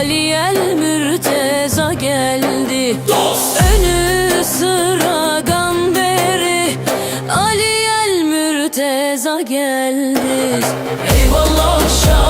Ali el Mürteza geldi. Önü sıra gamberi. Ali el Mürteza geldi. Eyvallah şahım eyvallah